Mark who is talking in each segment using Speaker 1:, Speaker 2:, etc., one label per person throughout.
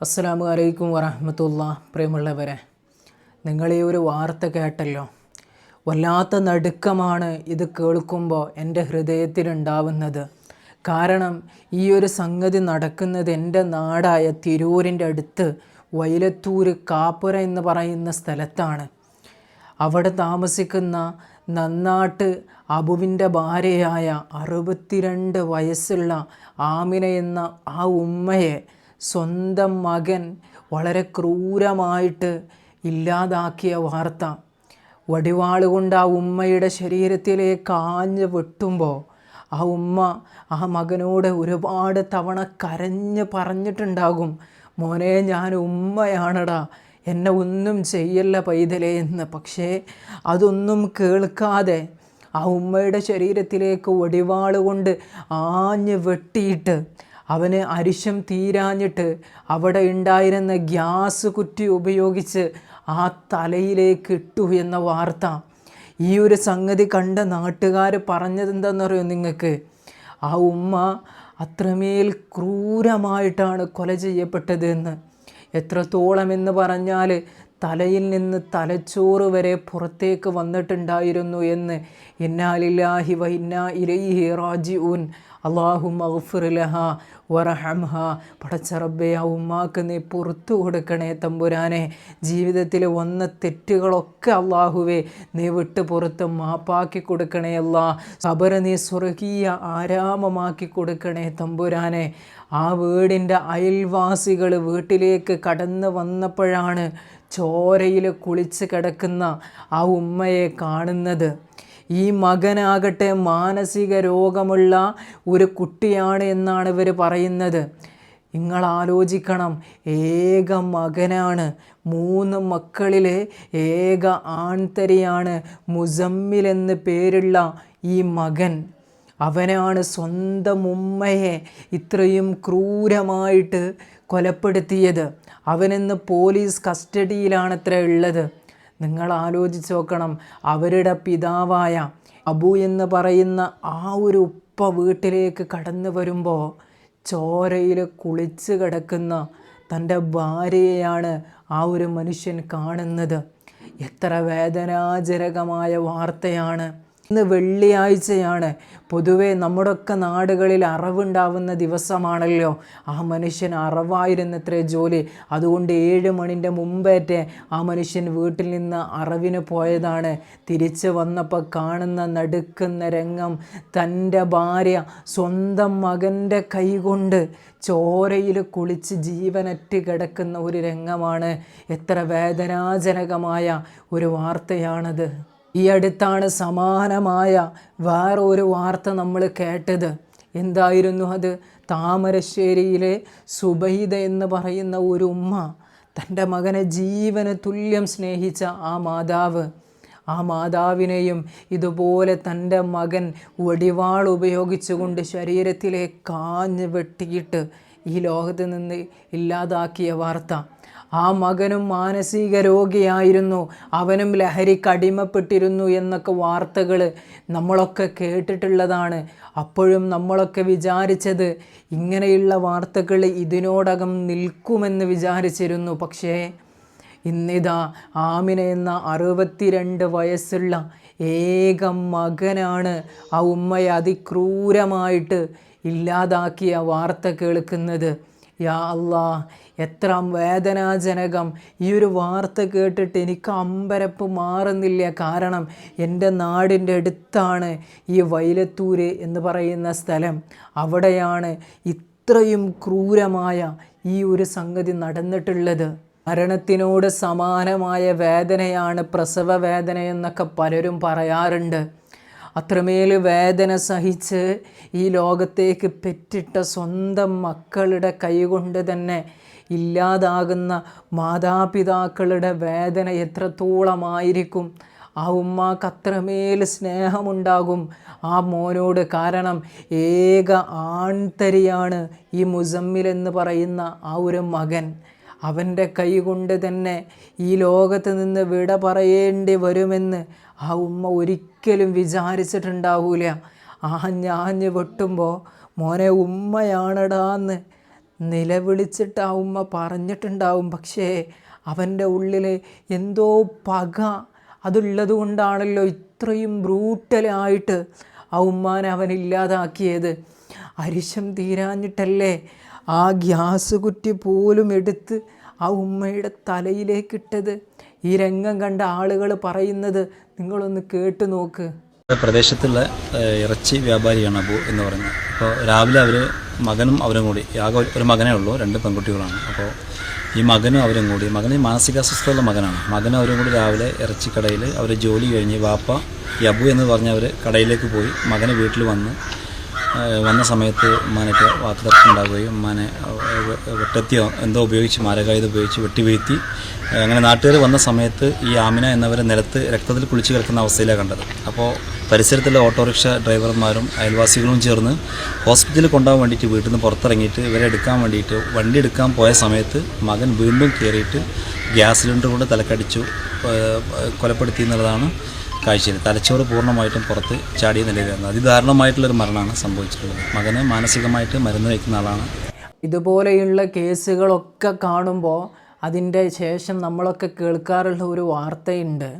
Speaker 1: അസ്സാം വലൈക്കും വറഹമത്തുള്ള പ്രിയമുള്ളവരെ നിങ്ങൾ ഈ ഒരു വാർത്ത കേട്ടല്ലോ. വല്ലാത്ത നടുക്കമാണ് ഇത് കേൾക്കുമ്പോൾ എന്റെ ഹൃദയത്തിലുണ്ടാവുന്നത്. കാരണം ഈ ഒരു സംഗതി നടക്കുന്നത് എന്റെ നാടായ തിരൂരിന്റെ അടുത്ത് വൈലത്തൂർ കാപ്പുര എന്ന് പറയുന്ന സ്ഥലത്താണ്. അവിടെ താമസിക്കുന്ന നന്നാട്ട് അബുവിന്റെ ഭാര്യയായ അറുപത്തിരണ്ട് വയസ്സുള്ള ആമിന എന്ന ആ ഉമ്മയെ സ്വന്തം മകൻ വളരെ ക്രൂരമായിട്ട് ഇല്ലാതാക്കിയ വാർത്ത. വടിവാൾ കൊണ്ട് ആ ഉമ്മയുടെ ശരീരത്തിലേക്ക് ആഞ്ഞ് വെട്ടുമ്പോൾ ആ ഉമ്മ ആ മകനോട് ഒരുപാട് തവണ കരഞ്ഞ് പറഞ്ഞിട്ടുണ്ടാകും മോനെ ഞാൻ ഉമ്മയാണടാ എന്നെ ഒന്നും ചെയ്യല്ല പൈതലേ എന്ന്. പക്ഷേ അതൊന്നും കേൾക്കാതെ ആ ഉമ്മയുടെ ശരീരത്തിലേക്ക് ഒടിവാൾ കൊണ്ട് ആഞ്ഞ് വെട്ടിയിട്ട് അവന് അരിശം തീരാഞ്ഞിട്ട് അവിടെ ഉണ്ടായിരുന്ന ഗ്യാസ് കുറ്റി ഉപയോഗിച്ച് ആ തലയിലേക്ക് ഇട്ടു എന്ന വാർത്ത. ഈ ഒരു സംഗതി കണ്ട നാട്ടുകാർ പറഞ്ഞതെന്താണെന്നറിയോ നിങ്ങൾക്ക്? ആ ഉമ്മ അത്രമേൽ ക്രൂരമായിട്ടാണ് കൊല ചെയ്യപ്പെട്ടത് എന്ന് എത്രത്തോളം എന്ന് പറഞ്ഞാൽ തലയിൽ നിന്ന് തലച്ചോറ് വരെ പുറത്തേക്ക് വന്നിട്ടുണ്ടായിരുന്നു എന്ന്. ഇന്നാലില്ലാഹി വൈന്ന ഇലൈഹി റാജിഊൻ. അള്ളാഹു മഗ്ഫിർലഹ വറഹംഹ പടച്ചറബെ ആ ഉമ്മാക്ക് നീ പുറത്തു കൊടുക്കണേ തമ്പുരാനെ. ജീവിതത്തിൽ വന്ന തെറ്റുകളൊക്കെ അള്ളാഹുവെ നീ വിട്ട് പുറത്ത് മാപ്പാക്കി കൊടുക്കണേ അല്ലാ. സബര നീ സ്വർഗീയ ആരാമമാക്കി കൊടുക്കണേ തമ്പുരാനെ. ആ വീടിന്റെ അയൽവാസികൾ വീട്ടിലേക്ക് കടന്നു വന്നപ്പോഴാണ് ചോരയിൽ കുളിച്ച് കിടക്കുന്ന ആ ഉമ്മയെ കാണുന്നത്. ഈ മകനാകട്ടെ മാനസിക രോഗമുള്ള ഒരു കുട്ടിയാണ് എന്നാണ് ഇവർ പറയുന്നത്. നിങ്ങൾ ആലോചിക്കണം ഏക മകനാണ് മൂന്ന് മക്കളിലെ ഏക ആൺതരിയാണ് മുസമ്മിൽ എന്ന് പേരുള്ള ഈ മകൻ. അവനാണ് സ്വന്തം ഉമ്മയെ ഇത്രയും ക്രൂരമായിട്ട് കൊലപ്പെടുത്തിയത്. അവനിന്ന് പോലീസ് കസ്റ്റഡിയിലാണത്ര ഉള്ളത്. നിങ്ങൾ ആലോചിച്ച് നോക്കണം അവരുടെ പിതാവായ അബു എന്ന് പറയുന്ന ആ ഒരു ഉപ്പ വീട്ടിലേക്ക് കടന്നു വരുമ്പോൾ ചോരയിൽ കുളിച്ച് കിടക്കുന്ന തന്റെ ഭാര്യയെയാണ് ആ ഒരു മനുഷ്യൻ കാണുന്നത്. എത്ര വേദനാജനകമായ വാർത്തയാണ്. ഇന്ന് വെള്ളിയാഴ്ചയാണ്. പൊതുവേ നമ്മുടെയൊക്കെ നാടുകളിൽ അറിവുണ്ടാവുന്ന ദിവസമാണല്ലോ. ആ മനുഷ്യൻ അറിവായിരുന്നത്രേ ജോലി. അതുകൊണ്ട് ഏഴ് മണിന്റെ മുമ്പേറ്റേ ആ മനുഷ്യൻ വീട്ടിൽ നിന്ന് അറിവിന് പോയതാണ്. തിരിച്ച് വന്നപ്പോൾ കാണുന്ന നടുക്കുന്ന രംഗം തന്റെ ഭാര്യ സ്വന്തം മകന്റെ കൈകൊണ്ട് ചോരയിൽ കുളിച്ച് ജീവനറ്റ് കിടക്കുന്ന ഒരു രംഗമാണ്. എത്ര വേദനാജനകമായ ഒരു വാർത്തയാണത്. ഈ അടുത്താണ് സമാനമായ വേറൊരു വാർത്ത നമ്മൾ കേട്ടത്. എന്തായിരുന്നു അത്? താമരശ്ശേരിയിലെ സുബൈദ എന്ന് പറയുന്ന ഒരു ഉമ്മ തന്റെ മകനെ ജീവന് തുല്യം സ്നേഹിച്ച ആ മാതാവ്. ആ മാതാവിനെയും ഇതുപോലെ തന്റെ മകൻ വടിവാൾ ഉപയോഗിച്ചുകൊണ്ട് ശരീരത്തിലെ കാഞ്ഞ് വെട്ടിയിട്ട് ഈ ലോകത്ത് നിന്ന് ഇല്ലാതാക്കിയ വാർത്ത. ആ മകനും മാനസിക രോഗിയായിരുന്നു. അവനും ലഹരിക്ക് അടിമപ്പെട്ടിരുന്നു എന്നൊക്കെ വാർത്തകൾ നമ്മളൊക്കെ കേട്ടിട്ടുള്ളതാണ്. അപ്പോഴും നമ്മളൊക്കെ വിചാരിച്ചത് ഇങ്ങനെയുള്ള വാർത്തകൾ ഇതിനോടകം നിൽക്കുമെന്ന് വിചാരിച്ചിരുന്നു. പക്ഷേ ഇന്നിതാ ആമിന എന്ന അറുപത്തിരണ്ട് വയസ്സുള്ള ഏക മകനാണ് ആ ഉമ്മയെ അതിക്രൂരമായിട്ട് ഇല്ലാതാക്കിയ വാർത്ത കേൾക്കുന്നത്. യാ അല്ലാ എത്ര വേദനാജനകം. ഈ ഒരു വാർത്ത കേട്ടിട്ട് എനിക്ക് അമ്പരപ്പ് മാറുന്നില്ല. കാരണം എന്റെ നാടിന്റെ അടുത്താണ് ഈ വൈലത്തൂര് എന്ന് പറയുന്ന സ്ഥലം. അവിടെയാണ് ഇത്രയും ക്രൂരമായ ഈ ഒരു സംഗതി നടന്നിട്ടുള്ളത്. മരണത്തിനോട് സമാനമായ വേദനയാണ് പ്രസവ വേദന എന്നൊക്കെ പലരും പറയാറുണ്ട്. അത്രമേൽ വേദന സഹിച്ച് ഈ ലോകത്തേക്ക് പെറ്റിട്ട സ്വന്തം മക്കളുടെ കൈകൊണ്ട് തന്നെ ഇല്ലാതാകുന്ന മാതാപിതാക്കളുടെ വേദന എത്രത്തോളമായിരിക്കും? ആ ഉമ്മാക്ക് അത്രമേൽ സ്നേഹമുണ്ടാകും ആ മോനോട്. കാരണം ഏക ആൺതരിയാണ് ഈ മുസമ്മിൽ എന്ന് പറയുന്ന ആ ഒരു മകൻ. അവന്റെ കൈകൊണ്ട് തന്നെ ഈ ലോകത്ത് നിന്ന് വിട പറയേണ്ടി വരുമെന്ന് ആ ഉമ്മ ഒരിക്കലും വിചാരിച്ചിട്ടുണ്ടാവൂല. ആഞ്ഞാഞ്ഞ് വെട്ടുമ്പോൾ മോനെ ഉമ്മയാണടാന്ന് നിലവിളിച്ചിട്ട് ആ ഉമ്മ പറഞ്ഞിട്ടുണ്ടാവും. പക്ഷേ അവന്റെ ഉള്ളിൽ എന്തോ പക അതുള്ളത് കൊണ്ടാണല്ലോ ഇത്രയും ബ്രൂട്ടലായിട്ട് ആ ഉമ്മാനെ അവൻ ഇല്ലാതാക്കിയത്. അരിശം തീരാഞ്ഞിട്ടല്ലേ ആ ഗ്യാസ് കുറ്റി പോലും എടുത്ത് ആ ഉമ്മയുടെ തലയിലേക്കിട്ടത് ഈ രംഗം കണ്ട ആളുകൾ പറയുന്നത് നിങ്ങളൊന്ന് കേട്ടു നോക്ക്.
Speaker 2: പ്രദേശത്തുള്ള ഇറച്ചി വ്യാപാരിയാണ് അബു എന്ന് പറഞ്ഞു അപ്പോൾ രാവിലെ അവർ മകനും അവരും കൂടി ആകെ ഒരു- മകനേ ഉള്ളൂ രണ്ട് പെൺകുട്ടികളാണ്. അപ്പോൾ ഈ മകനും അവരും കൂടി മകന് മാനസികാസ്വസ്ഥയുള്ള മകനാണ്. മകനും അവരും കൂടി രാവിലെ ഇറച്ചിക്കടയിൽ അവർ ജോലി കഴിഞ്ഞ് വാപ്പ ഈ അബു എന്ന് പറഞ്ഞവർ കടയിലേക്ക് പോയി മകനെ വീട്ടിൽ വന്ന് വന്ന സമയത്ത് ഉമ്മാനൊക്കെ വാക്കുതർക്കം ഉണ്ടാവുകയും ഉമ്മാനെ വെട്ടത്തിയോ എന്തോ ഉപയോഗിച്ച് മാരകായുധ ഉപയോഗിച്ച് വെട്ടി വീഴ്ത്തി അങ്ങനെ നാട്ടുകാർ വന്ന സമയത്ത് ഈ ആമിന എന്നവരെ നിലത്ത് രക്തത്തിൽ കുളിച്ച് കിടക്കുന്ന അവസ്ഥയിലാണ് കണ്ടത്. അപ്പോൾ പരിസരത്തുള്ള ഓട്ടോറിക്ഷ ഡ്രൈവർമാരും അയൽവാസികളും ചേർന്ന് ഹോസ്പിറ്റലിൽ കൊണ്ടുപോകാൻ വേണ്ടിയിട്ട് വീട്ടിൽ നിന്ന് പുറത്തിറങ്ങിയിട്ട് ഇവരെ എടുക്കാൻ വേണ്ടിയിട്ട് വണ്ടി എടുക്കാൻ പോയ സമയത്ത് മകൻ വീണ്ടും കയറിയിട്ട് ഗ്യാസ് സിലിണ്ടർ കൊണ്ട് തലക്കടിച്ചു കൊലപ്പെടുത്തി എന്നുള്ളതാണ് കാഴ്ചയിൽ തലച്ചോറ് പൂർണമായിട്ടും പുറത്ത് ചാടിയ നിലയിലായിരുന്നു. അതിദാരുണമായിട്ടുള്ളൊരു മരണമാണ് സംഭവിച്ചിട്ടുള്ളത്. മകന് മാനസികമായിട്ട് മരുന്ന് വയ്ക്കുന്ന ആളാണ്.
Speaker 1: ഇതുപോലെയുള്ള കേസുകളൊക്കെ കാണുമ്പോൾ അതിന്റെ ശേഷം നമ്മളൊക്കെ കേൾക്കാറുള്ള ഒരു വാർത്തയുണ്ട്.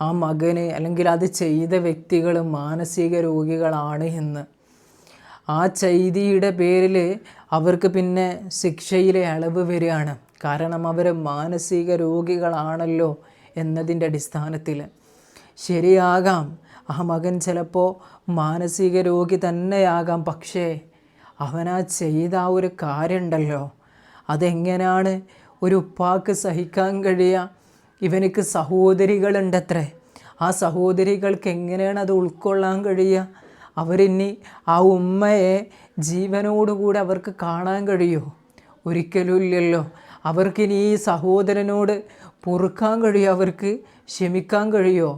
Speaker 1: ആ മകന് അല്ലെങ്കിൽ അത് ചെയ്ത വ്യക്തികൾ മാനസിക രോഗികളാണ് എന്ന്. ആ ചെയ്തിയുടെ പേരിൽ അവർക്ക് പിന്നെ ശിക്ഷയിലെ അളവ് വരികയാണ്. കാരണം അവർ മാനസിക രോഗികളാണല്ലോ എന്നതിന്റെ അടിസ്ഥാനത്തിൽ ശരിയാകാം. ആ മകൻ ചിലപ്പോൾ മാനസിക രോഗി തന്നെയാകാം. പക്ഷേ അവനാ ചെയ്ത ആ ഒരു കാര്യമുണ്ടല്ലോ. അതെങ്ങനെയാണ് ഒരു ഉപ്പാക്ക് സഹിക്കാൻ കഴിയുക ഇവനക്ക് സഹോദരികളുണ്ടത്രേ. ആ സഹോദരികൾക്ക് എങ്ങനെയാണ് അത് ഉൾക്കൊള്ളാൻ കഴിയുക അവരിനി ആ ഉമ്മയെ ജീവനോടുകൂടി അവർക്ക് കാണാൻ കഴിയുമോ ഒരിക്കലും ഇല്ലല്ലോ അവർക്കിനി ഈ സഹോദരനോട് പൊറുക്കാൻ കഴിയുമോ അവർക്ക് ക്ഷമിക്കാൻ കഴിയുമോ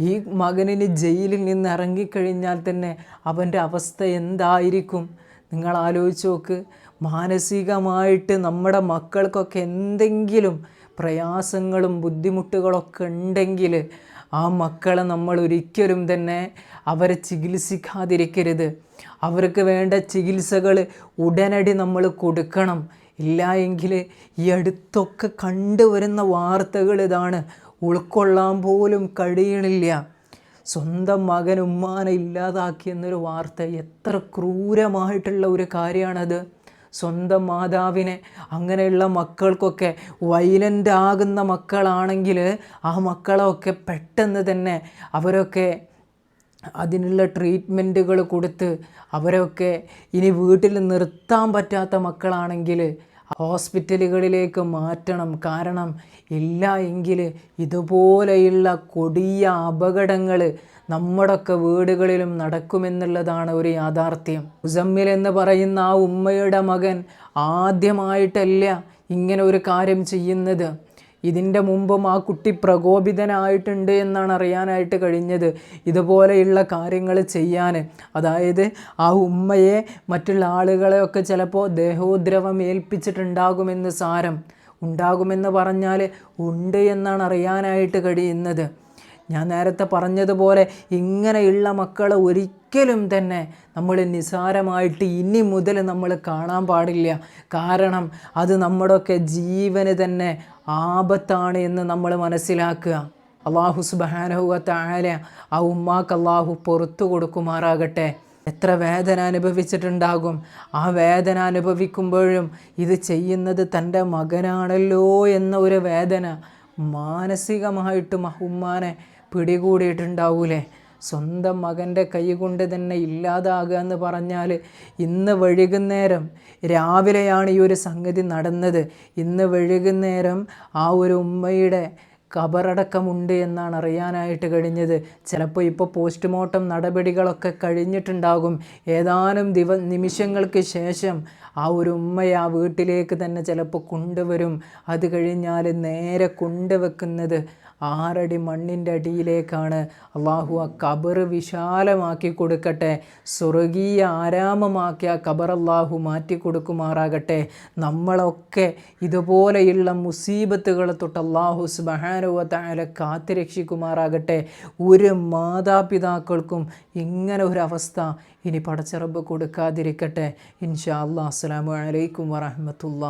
Speaker 1: ഈ മകനിന് ജയിലിൽ നിന്ന് ഇറങ്ങിക്കഴിഞ്ഞാൽ തന്നെ അവന്റെ അവസ്ഥ എന്തായിരിക്കും? നിങ്ങൾ ആലോചിച്ച് നോക്ക്. മാനസികമായിട്ട് നമ്മുടെ മക്കൾക്കൊക്കെ എന്തെങ്കിലും പ്രയാസങ്ങളും ബുദ്ധിമുട്ടുകളൊക്കെ ഉണ്ടെങ്കിൽ ആ മക്കളെ നമ്മൾ ഒരിക്കലും തന്നെ അവരെ ചികിത്സിക്കാതിരിക്കരുത്. അവർക്ക് വേണ്ട ചികിത്സകൾ ഉടനടി നമ്മൾ കൊടുക്കണം. ഇല്ല എങ്കിൽ ഈ അടുത്തൊക്കെ കണ്ടുവരുന്ന വാർത്തകൾ ഇതാണ്. ഉൾക്കൊള്ളാൻ പോലും കഴിയണില്ല. സ്വന്തം മകൻ ഉമ്മാനെ ഇല്ലാതാക്കി എന്നൊരു വാർത്ത എത്ര ക്രൂരമായിട്ടുള്ള ഒരു കാര്യമാണത്. സ്വന്തം മാതാവിനെ അങ്ങനെയുള്ള മക്കൾക്കൊക്കെ വൈലന്റ് ആകുന്ന മക്കളാണെങ്കിൽ ആ മക്കളൊക്കെ പെട്ടെന്ന് തന്നെ അവരൊക്കെ അതിനുള്ള ട്രീറ്റ്മെന്റുകൾ കൊടുത്ത് അവരൊക്കെ ഇനി വീട്ടിൽ നിർത്താൻ പറ്റാത്ത മക്കളാണെങ്കിൽ ഹോസ്പിറ്റലുകളിലേക്ക് മാറ്റണം. കാരണം ഇല്ല എങ്കിൽ ഇതുപോലെയുള്ള കൊടിയ അപകടങ്ങൾ നമ്മുടെയൊക്കെ വീടുകളിലും നടക്കുമെന്നുള്ളതാണ് ഒരു യാഥാർത്ഥ്യം. മുസമ്മിൽ എന്ന് പറയുന്ന ആ ഉമ്മയുടെ മകൻ ആദ്യമായിട്ടല്ല ഇങ്ങനെ ഒരു കാര്യം ചെയ്യുന്നത്. ഇതിന്റെ മുമ്പും ആ കുട്ടി പ്രകോപിതനായിട്ടുണ്ട് എന്നാണ് അറിയാനായിട്ട് കഴിഞ്ഞത്. ഇതുപോലെയുള്ള കാര്യങ്ങൾ ചെയ്യാൻ. അതായത് ആ ഉമ്മയെ മറ്റുള്ള ആളുകളെയൊക്കെ ചിലപ്പോൾ ദേഹോദ്രവം ഏൽപ്പിച്ചിട്ടുണ്ടാകുമെന്ന് സാരം. ഉണ്ടാകുമെന്ന് പറഞ്ഞാൽ ഉണ്ട് എന്നാണ് അറിയാനായിട്ട് കഴിയുന്നത്. ഞാൻ നേരത്തെ പറഞ്ഞതുപോലെ ഇങ്ങനെയുള്ള മക്കളെ ഒരിക്കലും തന്നെ നമ്മൾ നിസാരമായിട്ട് ഇനി മുതൽ നമ്മൾ കാണാൻ പാടില്ല. കാരണം അത് നമ്മുടെയൊക്കെ ജീവന് തന്നെ ആപത്താണ് എന്ന് നമ്മൾ മനസ്സിലാക്കുക. അള്ളാഹു സുബാനഹുവത്ത ആല ആ ഉമ്മാക്ക് അള്ളാഹു പുറത്തു കൊടുക്കുമാറാകട്ടെ. എത്ര വേദന അനുഭവിച്ചിട്ടുണ്ടാകും. ആ വേദന അനുഭവിക്കുമ്പോഴും ഇത് ചെയ്യുന്നത് തന്റെ മകനാണല്ലോ എന്ന ഒരു വേദന മാനസികമായിട്ടും ഉമ്മാനെ പിടികൂടിയിട്ടുണ്ടാവൂലേ? സ്വന്തം മകന്റെ കൈ കൊണ്ട് തന്നെ ഇല്ലാതാകുക എന്ന് പറഞ്ഞാൽ ഇന്ന് വൈകുന്നേരം രാവിലെയാണ് ഈ ഒരു സംഗതി നടന്നത്. ഇന്ന് വൈകുന്നേരം ആ ഒരു ഉമ്മയുടെ കബറടക്കമുണ്ട് എന്നാണ് അറിയാനായിട്ട് കഴിഞ്ഞത്. ചിലപ്പോൾ ഇപ്പോൾ പോസ്റ്റ്മോർട്ടം നടപടികളൊക്കെ കഴിഞ്ഞിട്ടുണ്ടാകും. ഏതാനും ദിവ നിമിഷങ്ങൾക്ക് ശേഷം ആ ഒരു ഉമ്മയെ ആ വീട്ടിലേക്ക് തന്നെ ചിലപ്പോൾ കൊണ്ടുവരും. അത് കഴിഞ്ഞാൽ നേരെ കൊണ്ടുവെക്കുന്നത് ആറടി മണ്ണിന്റെ അടിയിലേക്കാണ്. അള്ളാഹു ആ കബറ് വിശാലമാക്കി കൊടുക്കട്ടെ. സ്വർഗീയ ആരാമമാക്കി ആ കബർ അള്ളാഹു മാറ്റി കൊടുക്കുമാറാകട്ടെ. നമ്മളൊക്കെ ഇതുപോലെയുള്ള മുസീബത്തുകളെ തൊട്ട് അള്ളാഹു സുബഹാന സുബഹാനുവത്തായാല കാത്തുരക്ഷിക്കുമാറാകട്ടെ ഒരു മാതാപിതാക്കൾക്കും ഇങ്ങനെ ഒരവസ്ഥ ഇനി പടച്ചറബ് കൊടുക്കാതിരിക്കട്ടെ. ഇൻഷാ അല്ലാ അസ്സാം അലൈക്കും വറഹമത്തുള്ള